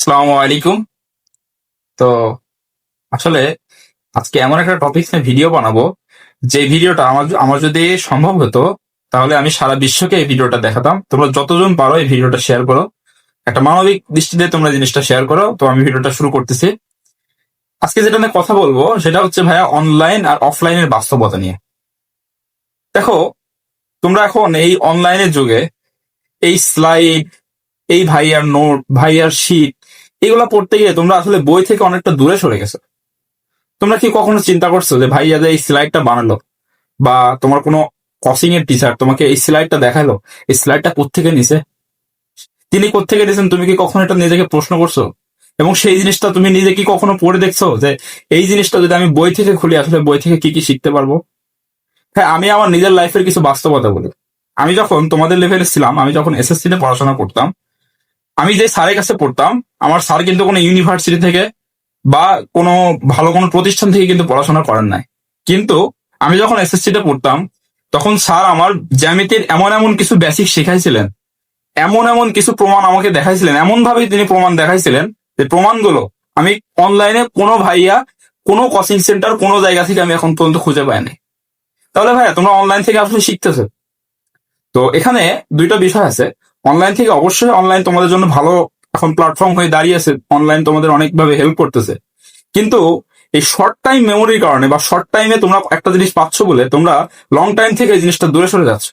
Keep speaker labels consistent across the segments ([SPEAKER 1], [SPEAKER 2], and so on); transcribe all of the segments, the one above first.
[SPEAKER 1] আসসালামু আলাইকুম। তো আসলে আজকে এমন একটা টপিক নিয়ে ভিডিও বানাবো, যে ভিডিওটা আমার আমার যদি সম্ভব হতো, তাহলে আমি সারা বিশ্বকে এই ভিডিওটা দেখাতাম। তোমরা যতজন পারো এই ভিডিওটা শেয়ার করো। একটা মানবিক দৃষ্টিতে তোমরা জিনিসটা শেয়ার করো। তো আমি ভিডিওটা শুরু করতেছি। আজকে যেটা নিয়ে কথা বলব, সেটা হচ্ছে ভাইয়া অনলাইন আর অফলাইনের বাস্তবতা নিয়ে। দেখো, তোমরা এখন এই অনলাইনের যুগে এই স্লাইড এই ভাইয়ার নোট ভাইয়ার শিট এগুলা পড়তে গিয়ে তোমরা আসলে বই থেকে অনেকটা দূরে সরে গেছো। তোমরা কি কখনো চিন্তা করছ যে ভাই যে এই স্লাইডটা বানালো, বা তোমার কোনো কসিং এর টিচার তোমাকে এই স্লাইডটা দেখাল, এই স্লাইডটা কোত্থেকে নিছে? তিনি কোত্থেকে নিয়েছেন তুমি কি কখনো এটা নিজেকে প্রশ্ন করছ? এবং সেই জিনিসটা তুমি নিজে কি কখনো পড়ে দেখছ, যে এই জিনিসটা যদি আমি বই থেকে খুলি, আসলে বই থেকে কি কি শিখতে পারব? হ্যাঁ আমি আমার নিজের লাইফের কিছু বাস্তবতা বলি। আমি যখন তোমাদের লেভেলে ছিলাম, আমি যখন এসএসসি তে পড়াশোনা করতাম আমি যে স্যারের কাছে পড়তাম, আমার স্যার কিন্তু কোনো ইউনিভার্সিটি থেকে বা কোনো ভালো কোনো প্রতিষ্ঠান থেকে কিন্তু পড়াশোনা করেন নাই। কিন্তু আমি যখন এসএসসি তে পড়তাম, তখন স্যার আমার জ্যামিতির এমন এমন কিছু বেসিক শেখাইছিলেন, এমন এমন কিছু প্রমাণ আমাকে দেখাইছিলেন এমন ভাবে তিনি প্রমাণ দেখাইছিলেন যে প্রমাণগুলো আমি অনলাইনে কোনো ভাইয়া কোনো কোচিং সেন্টার কোনো জায়গা থেকে আমি এখন পর্যন্ত খুঁজে পাইনি তাহলে ভাইয়া, তোমরা অনলাইন থেকে আসলে শিখতেছো। তো এখানে দুইটা বিষয় আছে। অনলাইন থেকে অবশ্যই অনলাইন তোমাদের জন্য ভালো এখন প্ল্যাটফর্ম হয়ে দাঁড়িয়েছে অনলাইন তোমাদের অনেকভাবে হেল্প করতেছে। কিন্তু এই শর্ট টাইম মেমোরির কারণে বা শর্ট টাইমে তোমরা একটা জিনিস পাচ্ছ বলে তোমরা লং টাইম থেকে এই জিনিসটা দূরে সরে যাচ্ছ।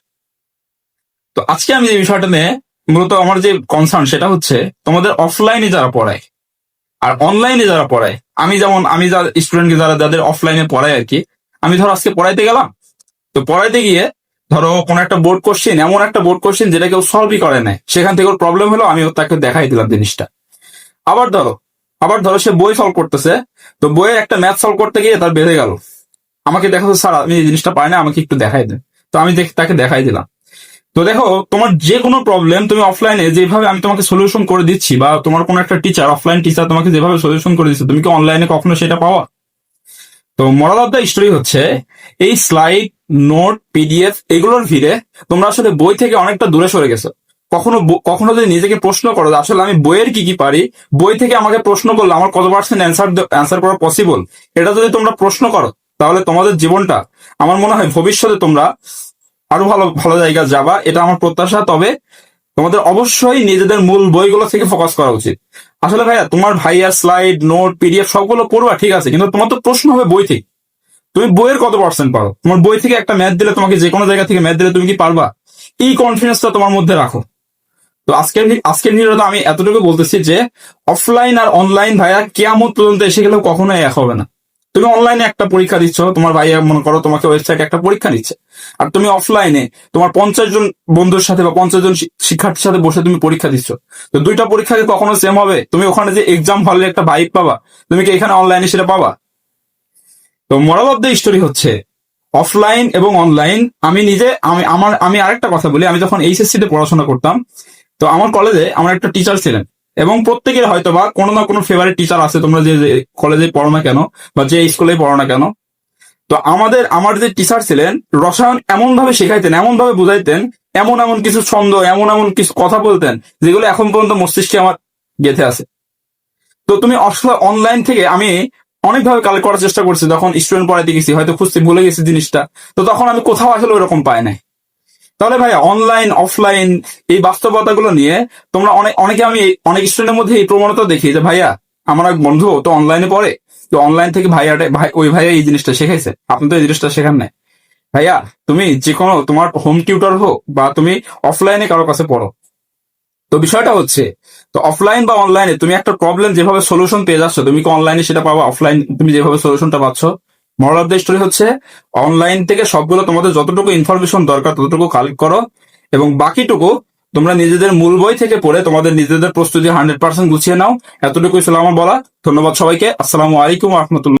[SPEAKER 1] তো আজকে আমি যে বিষয়টা নিয়ে মূলত আমার যে কনসার্ন সেটা হচ্ছে তোমাদের অফলাইনে যারা পড়ায় আর অনলাইনে যারা পড়ায়, আমি যেমন, আমি যা স্টুডেন্টকে যারা, যাদের অফলাইনে পড়ায় আর কি, আমি ধরো আজকে পড়াইতে গেলাম। তো পড়াইতে গিয়ে ধরো কোন একটা বোর্ড কোশ্চেন এমন একটা বোর্ড কোশ্চেন যেটা কেউ সলভই করে নাই। সেখান থেকে ওর প্রবলেম হলো, আমি তাকে দেখাই দিলাম জিনিসটা। আবার ধরো আবার ধরো সে বই সলভ করতেছে, তো বইয়ের একটা ম্যাথ সলভ করতে গিয়ে তার বেড়ে গেল। আমাকে দেখাচ্ছে, স্যার, আমি এই জিনিসটা পাই না, আমাকে একটু দেখাই দেন। তো আমি দেখ- তাকে দেখাই দিলাম। তো দেখো, তোমার যে কোনো প্রবলেম তুমি অফলাইনে যেভাবে আমি তোমাকে সলিউশন করে দিচ্ছি, বা তোমার কোনো একটা টিচার অফলাইন টিচার তোমাকে যেভাবে সলিউশন করে দিচ্ছে, তুমি কি অনলাইনে কখনো সেটা পাওয়া? তো মরাল অফ দ্য স্টোরি হচ্ছে, এই স্লাইড নোট পিডিএফ এগুলোর ভিড়ে তোমরা আসলে বই থেকে অনেকটা দূরে সরে গেছো। কখনো কখনো যদি নিজেকে প্রশ্ন করো আসলে আমি বইয়ের কি কি পারি, বই থেকে আমাকে প্রশ্ন করলে আমার কত পার্সেন্ট অ্যান্সার অ্যান্সার করা পসিবল এটা যদি তোমরা প্রশ্ন করো, তাহলে তোমাদের জীবনটা, আমার মনে হয় ভবিষ্যতে তোমরা আরও ভালো ভালো জায়গা যাবা, এটা আমার প্রত্যাশা। তবে তোমাদের অবশ্যই নিজেদের মূল বইগুলো থেকে ফোকাস করা উচিত। আসলে ভাইয়া, তোমার ভাইয়ার স্লাইড নোট পিডিএফ সবগুলো পড়বা, ঠিক আছে, কিন্তু তোমার তো প্রশ্ন হবে বই থেকে। তুমি বইয়ের কত পার্সেন্ট পারো? তোমার বই থেকে একটা ম্যাথ দিলে তোমাকে যে কোনো জায়গা থেকে ম্যাথ দিলে তুমি কি পারবা? এই কনফিডেন্সটা তোমার মধ্যে রাখো। তো আজকের আজকের ভিডিওতে আমি এতটুকু বলতেছি যে অফলাইন আর অনলাইন ভাইয়া কেয়ামত পর্যন্ত এসে গেলেও কখনোই এক হবে না। তুমি অনলাইনে একটা পরীক্ষা দিচ্ছ, তোমার ভাই মনে করো তোমাকে ওয়েবসাইটে একটা পরীক্ষা নিচ্ছে। আর তুমি অফলাইনে তোমার পঞ্চাশ জন বন্ধুর সাথে বা পঞ্চাশ জন শিক্ষার্থীর সাথে বসে তুমি পরীক্ষা দিচ্ছ। তো দুইটা পরীক্ষাকে কখনো সেম হবে? তুমি ওখানে যে এক্সাম হলে একটা বাইক পাবা, তুমি কি এখানে অনলাইনে সেটা পাবা? তো মরাল অফ দ্য স্টোরি হচ্ছে অফলাইন এবং অনলাইন আমি নিজে, আমি, আমার, আমি আরেকটা কথা বলি, আমি যখন এইচএসসি তে পড়াশোনা করতাম, তো আমার কলেজে আমার একটা টিচার ছিলেন। এবং প্রত্যেকের হয়তো বা কোনো না কোনো ফেভারিট টিচার আছে, তোমরা যে কলেজে পড়ো না কেন বা যে স্কুলে পড়ো না কেন। তো আমাদের, আমার যে টিচার ছিলেন, রসায়ন এমন ভাবে শেখাইতেন এমন ভাবে বুঝাইতেন, এমন এমন কিছু ছন্দ, এমন এমন কিছু কথা বলতেন, যেগুলো এখন পর্যন্ত মস্তিষ্কে আমার গেঁথে আছে। তো তুমি অনলাইন থেকে আমি অনেকভাবে কালেক্ট করার চেষ্টা করছি, যখন স্টুডেন্ট পড়াইতে গেছি, হয়তো খুঁজতে ভুলে গেছি জিনিসটা, তো তখন আমি কোথাও আসলে ওরকম পাই নাই। তাহলে ভাই অনলাইন অফলাইন এই বাস্তবতাগুলো নিয়ে তোমরা অনেক অনেকে আমি অনেক স্টুডেন্টের মধ্যে এই প্রবণতা দেখি যে ভাইয়া, আমার এক বন্ধু তো অনলাইনে পড়ে, তো অনলাইন থেকে ভাইয়াটা, ভাই, ওই ভাইয়া এই জিনিসটা শেখাইছে। আপনি তো এই জিনিসটা শেখান নাই। ভাইয়া, তুমি যে কোনো তোমার হোম টিউটর হোক বা তুমি অফলাইনে কারও কাছে পড়ো। তো বিষয়টা হচ্ছে, তো অফলাইন বা অনলাইনে তুমি একটা প্রবলেম যেভাবে সলিউশন পেয়ে যাচ্ছ, তুমি কি অনলাইনে সেটা পাবা? অফলাইন তুমি যেভাবে সলিউশনটা পাচ্ছ মরাল অফ দ্য স্টোরি হচ্ছে অনলাইন থেকে সবগুলো তোমাদের যতটুকু ইনফরমেশন দরকার ততটুকু কালেক্ট করো এবং বাকিটুকু তোমরা নিজেদের মূল বই থেকে পড়ে তোমাদের নিজেদের প্রস্তুতি হান্ড্রেড পার্সেন্ট গুছিয়ে নাও। এতটুকু ছিল আমার বলা। ধন্যবাদ সবাইকে। আসসালামু আলাইকুম রহমতুল্লাহ।